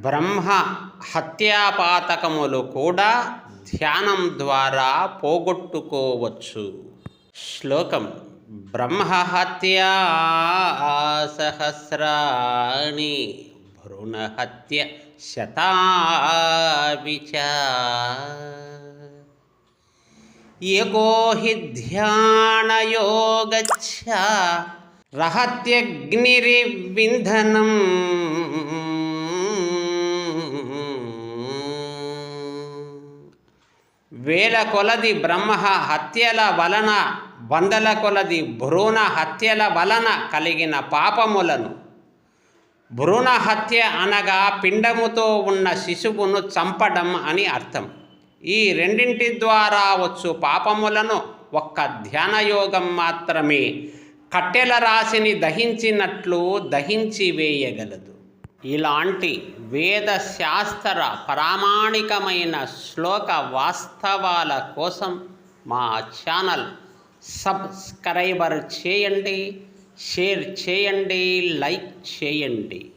బ్రహ్మ హత్యాపాతకములు కూడా ధ్యానం ద్వారా పోగొట్టుకోవచ్చు. శ్లోకం బ్రహ్మహత్యా సహస్రాణి భ్రూణహత్య శతావి చ హి ధ్యానయోగచ్చ రహత్యగ్నిరివింధనం. వేల కొలది బ్రహ్మ హత్యల వలన వందల కొలది భ్రూణ హత్యల వలన కలిగిన పాపములను. భ్రూణ హత్య అనగా పిండముతో ఉన్న శిశువును చంపడం అని అర్థం. ఈ రెండింటి ద్వారా వచ్చు పాపములను ఒక్క ధ్యానయోగం మాత్రమే. కట్టెల రాశిని దహించినట్లు దహించి వేయగలదు. ఇలాంటి వేద శాస్త్ర ప్రామాణికమైన శ్లోక వాస్తవాల కోసం మా ఛానల్ సబ్స్క్రైబర్ చేయండి షేర్ చేయండి లైక్ చేయండి.